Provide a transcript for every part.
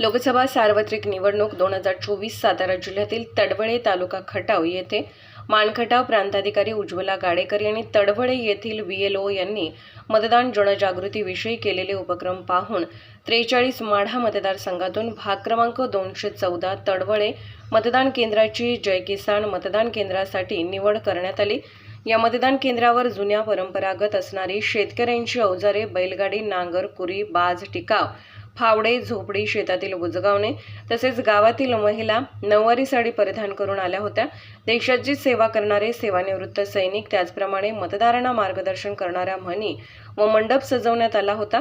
लोकसभा सार्वत्रिक निवडणूक दोन हजार चोवीस सातारा जिल्ह्यातील तडवळे तालुका खटाव येथे मानखटाव प्रांताधिकारी उज्ज्वला गाडेकर यांनी तडवळे येथील व्हीएलओ यांनी मतदान जनजागृतीविषयी केलेले उपक्रम पाहून त्रेचाळीस माढा मतदारसंघातून भाग क्रमांक दोनशे चौदा तडवळे मतदान केंद्राची जय किसान मतदान केंद्रासाठी निवड करण्यात आली. या मतदान केंद्रावर जुन्या परंपरागत असणारी शेतकऱ्यांची अवजारे बैलगाडी नांगर कुरी बाज टिकाव फावडे झोपडी शेतातील बुजगावणे तसेच गावातील महिला नऊवारी साडी परिधान करून आल्या होत्या. देशाची सेवा करणारे सेवानिवृत्त सैनिक त्याचप्रमाणे मतदारांना मार्गदर्शन करणाऱ्या म्हणी व मंडप सजवण्यात आला होता.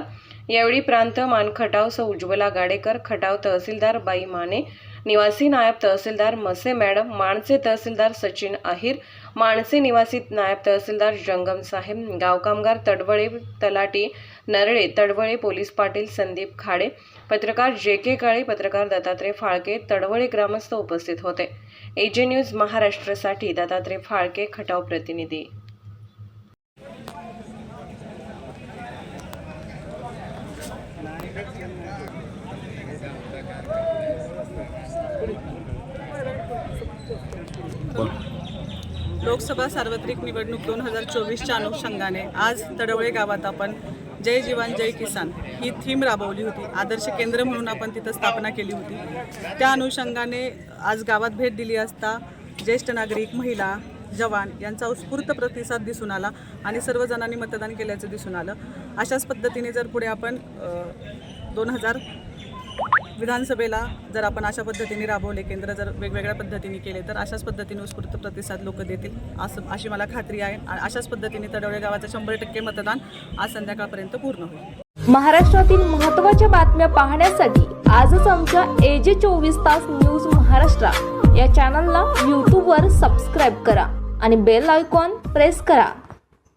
यावेळी प्रांत मानखटाव सौ उज्ज्वला गाडेकर खटाव तहसीलदार बाई माने निवासी नायब तहसीलदार मसे मॅडम माणसे तहसीलदार सचिन अहिर माणसे निवासी नायब तहसीलदार जंगम साहेब गावकामगार तडवळे तलाटी नरळे तडवळे पोलीस पाटील संदीप खाडे पत्रकार जे के काळे पत्रकार दत्तात्रय फाळके तडवळे ग्रामस्थ उपस्थित होते. एजे न्यूज महाराष्ट्रासाठी दत्तात्रय फाळके खटाव प्रतिनिधी. लोकसभा सार्वत्रिक निवडणूक दोन हजार चोवीसच्या अनुषंगाने आज तडवळे गावात आपण जय जीवन जय किसान ही थीम राबवली होती. आदर्श केंद्र म्हणून आपण तिथं स्थापना केली होती. त्या अनुषंगाने आज गावात भेट दिली असता ज्येष्ठ नागरिक महिला जवान यांचा उत्स्फूर्त प्रतिसाद दिसून आला आणि सर्वजणांनी मतदान केल्याचं दिसून आलं. अशाच पद्धतीने जर पुढे आपण दोन हजार विधानसभेला जर आपण अशा पद्धतीने राबवले केंद्र जर वेगवेगळ्या पद्धतीने केले तर अशाच पद्धतीने उत्स्फूर्त प्रतिसाद लोक देतील असं अशी मला खात्री आहे. आणि अशाच पद्धतीने तडवळे गावाचं शंभर टक्के मतदान आज संध्याकाळपर्यंत पूर्ण होईल. महाराष्ट्रातील महत्त्वाच्या बातम्या पाहण्यासाठी आजच आमच्या एजे चोवीस तास न्यूज महाराष्ट्र या चॅनलला यूट्यूबवर सबस्क्राईब करा आणि बेल आयकॉन प्रेस करा.